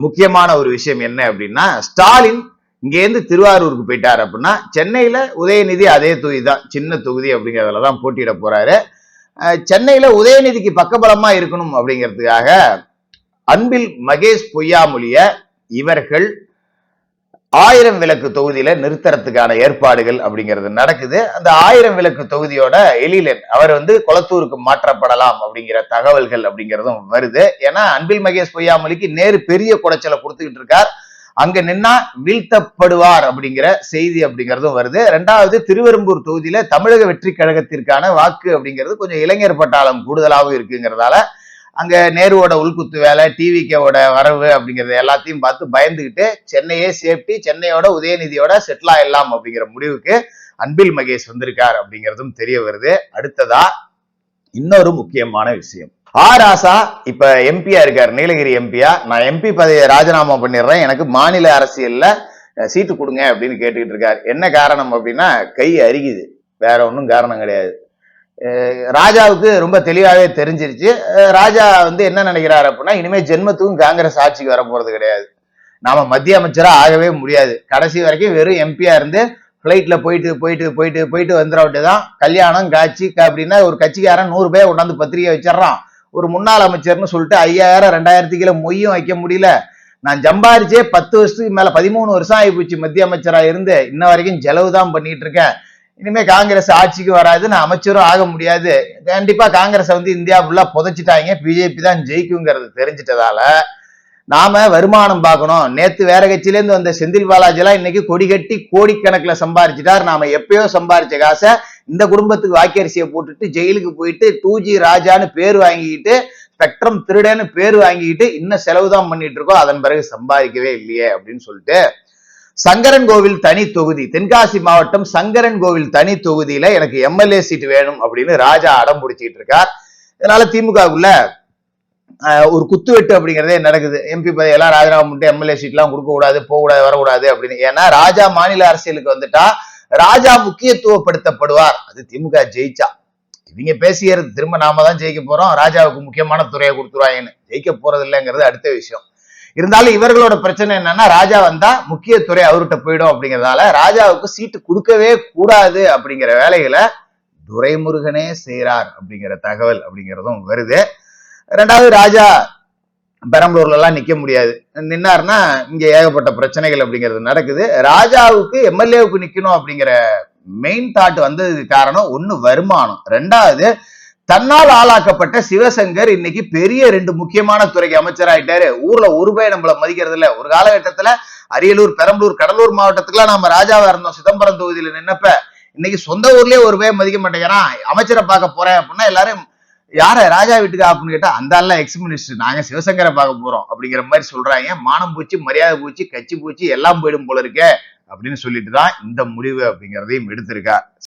முக்கியமான ஒரு விஷயம் என்ன அப்படின்னா ஸ்டாலின் இங்கேருந்து திருவாரூருக்கு போயிட்டார் அப்படின்னா சென்னையில உதயநிதி அதே தொகுதி தான் சின்ன தொகுதி அப்படிங்கிறதுல தான் போட்டியிட போறாரு. சென்னையில் சென்னையில உதயநிதிக்கு பக்கபலமா இருக்கணும் அப்படிங்கிறதுக்காக அன்பில் மகேஷ் பொய்யாமொழிய இவர்கள் ஆயிரம் விளக்கு தொகுதியில நிறுத்துறதுக்கான ஏற்பாடுகள் அப்படிங்கிறது நடக்குது. அந்த ஆயிரம் விளக்கு தொகுதியோட எழிலன் அவர் வந்து கொளத்தூருக்கு மாற்றப்படலாம் அப்படிங்கிற தகவல்கள் அப்படிங்கிறதும் வருது. ஏன்னா அன்பில் மகேஷ் பொய்யாமொழிக்கு நேரு பெரிய குடைச்சலை கொடுத்துக்கிட்டு இருக்கார். அங்க நின்னா வீழ்த்தப்படுவார் அப்படிங்கிற செய்தி அப்படிங்கிறதும் வருது. ரெண்டாவது திருவெரும்பூர் தொகுதியில தமிழக வெற்றி கழகத்திற்கான வாக்கு அப்படிங்கிறது கொஞ்சம் இளைஞர் பட்டாளம் கூடுதலாகவும் இருக்குங்கிறதால அங்க நேருவோட உள்குத்து வேலை டிவிகேவோட வரவு அப்படிங்கிறத எல்லாத்தையும் பார்த்து பயந்துகிட்டு சென்னையே சேஃப்டி சென்னையோட உதயநிதியோட செட்டில் ஆயிடலாம் அப்படிங்கிற முடிவுக்கு அன்பில் மகேஷ் வந்திருக்கார் அப்படிங்கிறதும் தெரிய வருது. அடுத்ததா இன்னொரு முக்கியமான விஷயம். ஆர் ஆசா இப்ப எம்பியா இருக்கார் நீலகிரி எம்பியா நான் எம்பி பதவியை ராஜினாமா பண்ணிடுறேன். எனக்கு மாநில அரசியல்ல சீட்டு கொடுங்க அப்படின்னு கேட்டுக்கிட்டு இருக்கார். என்ன காரணம் அப்படின்னா கை அருகிது வேற ஒன்றும் காரணம் கிடையாது. ராஜாவுக்கு ரொம்ப தெளிவாகவே தெரிஞ்சிருச்சு. ராஜா வந்து என்ன நினைக்கிறாரு அப்படின்னா இனிமேல் ஜென்மத்துக்கும் காங்கிரஸ் ஆட்சிக்கு வர போகிறது கிடையாது. நாம மத்திய அமைச்சராக ஆகவே முடியாது. கடைசி வரைக்கும் வெறும் எம்பியா இருந்து ஃப்ளைட்டில் போயிட்டு போயிட்டு போயிட்டு போயிட்டு வந்துடவிட்டு தான் கல்யாணம் காட்சி அப்படின்னா ஒரு கட்சிக்காரன் நூறு பேர் கொண்டாந்து பத்திரிகை வச்சிடறான். ஒரு முன்னாள் அமைச்சர்னு சொல்லிட்டு ஐயாயிரம் ரெண்டாயிரத்து கிலோ மொய்யும் வைக்க முடியல. நான் ஜம்பாரிச்சே பத்து வருஷத்துக்கு மேலே பதிமூணு வருஷம் ஆகி போச்சு மத்திய அமைச்சராக இருந்து. இன்ன வரைக்கும் செலவு தான் பண்ணிட்டு இருக்கேன். இனிமே காங்கிரஸ் ஆட்சிக்கு வராது நான் அமைச்சரும் ஆக முடியாது. கண்டிப்பா காங்கிரஸ் வந்து இந்தியா ஃபுல்லா புதைச்சிட்டாங்க. பிஜேபி தான் ஜெயிக்குங்கிறது தெரிஞ்சிட்டதால நாம வருமானம் பார்க்கணும். நேத்து வேற கட்சியிலேருந்து வந்த செந்தில் பாலாஜிலாம் இன்னைக்கு கொடி கட்டி கோடிக்கணக்கில் சம்பாரிச்சிட்டார். நாம எப்பயோ சம்பாரிச்ச காசை இந்த குடும்பத்துக்கு வாக்கரிசியை போட்டுட்டு ஜெயிலுக்கு போயிட்டு டூ ஜி ராஜான்னு பேர் வாங்கிக்கிட்டு ஸ்பெக்ட்ரம் திருடன்னு பேர் வாங்கிக்கிட்டு இன்னும் செலவு தான் பண்ணிட்டு இருக்கோம். அதன் பிறகு சம்பாதிக்கவே இல்லையே அப்படின்னு சொல்லிட்டு சங்கரன் கோவில் தனி தொகுதி. தென்காசி மாவட்டம் சங்கரன் கோவில் தனி தொகுதியில எனக்கு எம்எல்ஏ சீட் வேணும் அப்படின்னு ராஜா அடம் பிடிச்சிட்டு இருக்கார். இதனால திமுகவுக்குள்ள ஒரு குத்துவெட்டு அப்படிங்கிறதே நடக்குது. எம்பி பதவியெல்லாம் ராஜினாமா பண்ணிட்டு எம்எல்ஏ சீட்லாம் கொடுக்க கூடாது போகக்கூடாது வரக்கூடாது அப்படின்னு. ஏன்னா ராஜா மாநில அரசியலுக்கு வந்துட்டா ராஜா முக்கியத்துவப்படுத்தப்படுவார். அது திமுக ஜெயிச்சா. இவங்க பேசியது திரும்ப நாம தான் ஜெயிக்க போறோம். ராஜாவுக்கு முக்கியமான துறையை கொடுத்துருவாங்கன்னு. ஜெயிக்க போறது இல்லைங்கிறது அடுத்த விஷயம். இருந்தாலும் இவர்களோட பிரச்சனை என்னன்னா ராஜா வந்தா முக்கிய துறை அவர்கிட்ட போயிடும் அப்படிங்கிறதால ராஜாவுக்கு சீட்டு கொடுக்கவே கூடாது அப்படிங்கிற வேலைகளை துரைமுருகனே செய்கிறார் அப்படிங்கிற தகவல் அப்படிங்கிறதும் வருது. ரெண்டாவது ராஜா பெரம்பலூர்ல எல்லாம் நிக்க முடியாது. நின்னார்னா இங்க ஏகப்பட்ட பிரச்சனைகள் அப்படிங்கிறது நடக்குது. ராஜாவுக்கு எம்எல்ஏவுக்கு நிக்கணும் அப்படிங்கிற மெயின் தாட் வந்ததுக்கு காரணம் ஒன்னு வருமானம். ரெண்டாவது தன்னால் ஆளாக்கப்பட்ட சிவசங்கர் இன்னைக்கு பெரிய ரெண்டு முக்கியமான துறைக்கு அமைச்சராயிட்டாரு. ஊர்ல ஒரு பய நம்மள மதிக்கிறது இல்ல. ஒரு காலகட்டத்துல அரியலூர் பெரம்பலூர் கடலூர் மாவட்டத்துக்குலாம் நம்ம ராஜாவா இருந்தோம். சிதம்பரம் தொகுதியில நின்னப்ப இன்னைக்கு சொந்த ஊர்லயே ஒரு பய மதிக்க மாட்டேங்கிறான் அமைச்சரை பார்க்க போறேன் அப்படின்னா எல்லாரும் யார ராஜா வீட்டுக்கு அப்படின்னு கேட்டா அந்த ஆள்லாம் எக்ஸ் மினிஸ்டர் நாங்க சிவசங்கரை பார்க்க போறோம். அப்படிங்கிற மாதிரி சொல்றாங்க. மானம் பூச்சி மரியாதை பூச்சி கட்சி பூச்சி எல்லாம் போயிடும் போல இருக்கே அப்படின்னு சொல்லிட்டு தான் இந்த முடிவு அப்படிங்கிறதையும் எடுத்திருக்கா.